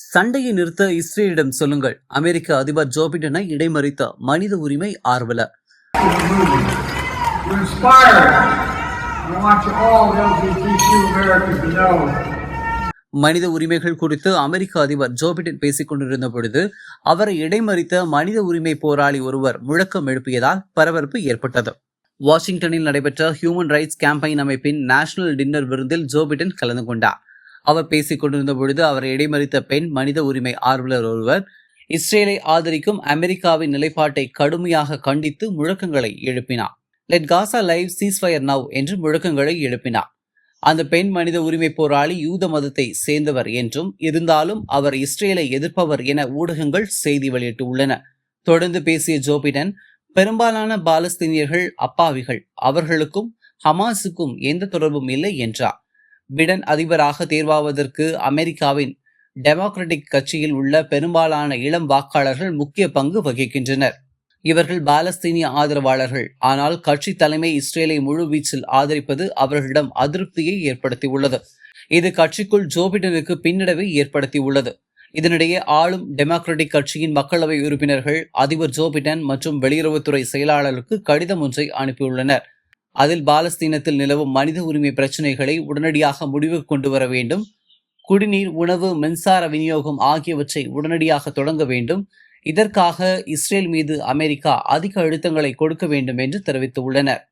சண்டையை நிறுத்த இஸ்ரேலிடம் சொல்லுங்கள். அமெரிக்க அதிபர் ஜோ பிடனை இடைமறித்த மனித உரிமை ஆர்வலர் know. மனித உரிமைகள் குறித்து அமெரிக்க அதிபர் ஜோ பிடன் பேசிக் கொண்டிருந்த பொழுது அவரை இடைமறித்த மனித உரிமை போராளி ஒருவர் முழக்கம் எழுப்பியதால் பரபரப்பு ஏற்பட்டது. வாஷிங்டனில் நடைபெற்ற ஹியூமன் ரைட்ஸ் கேம்பெயின் அமைப்பின் நேஷனல் டின்னர் விருந்தில் ஜோ பிடன் கலந்து கொண்டார். அவர் பேசிக் கொண்டிருந்த பொழுது அவரை இடைமறித்த பெண் மனித உரிமை ஆர்வலர் ஒருவர் இஸ்ரேலை ஆதரிக்கும் அமெரிக்காவின் நிலைப்பாட்டை கடுமையாக கண்டித்து முழக்கங்களை எழுப்பினார். Let Gaza live ceasefire now என்று முழக்கங்களை எழுப்பினார். அந்த பெண் மனித உரிமை போராளி யூத மதத்தை சேர்ந்தவர் என்றும் இருந்தாலும் அவர் இஸ்ரேலை எதிர்ப்பவர் என ஊடகங்கள் செய்தி வெளியிட்டுள்ளன. தொடர்ந்து பேசிய ஜோபிடன் பெரும்பாலான பாலஸ்தீனியர்கள் அப்பாவிகள் அவர்களுக்கும் ஹமாஸுக்கும் எந்த தொடர்பும் இல்லை என்றார். பிடன் அதிபராக தேர்வாவதற்கு அமெரிக்காவின் டெமோக்ராட்டிக் கட்சியில் உள்ள பெரும்பாலான இளம் வாக்காளர்கள் முக்கிய பங்கு வகிக்கின்றனர். இவர்கள் பாலஸ்தீனிய ஆதரவாளர்கள். ஆனால் கட்சி தலைமை இஸ்ரேலை முழுவீச்சில் ஆதரிப்பது அவர்களிடம் அதிருப்தியை ஏற்படுத்தியுள்ளது. இது கட்சிக்குள் ஜோ பிடனுக்கு பின்னடைவை ஏற்படுத்தியுள்ளது. இதனிடையே ஆளும் டெமோக்ராட்டிக் கட்சியின் மக்களவை உறுப்பினர்கள் அதிபர் ஜோ பிடன் மற்றும் வெளியுறவுத்துறை செயலாளருக்கு கடிதம் ஒன்றை அனுப்பியுள்ளனர். அதில் பாலஸ்தீனத்தில் நிலவும் மனித உரிமை பிரச்சினைகளை உடனடியாக முடிவுக்கு கொண்டு வர வேண்டும். குடிநீர் உணவு மின்சார விநியோகம் ஆகியவற்றை உடனடியாக தொடங்க வேண்டும். இதற்காக இஸ்ரேல் மீது அமெரிக்கா அதிக அழுத்தங்களை கொடுக்க வேண்டும் என்று தெரிவித்துள்ளனர்.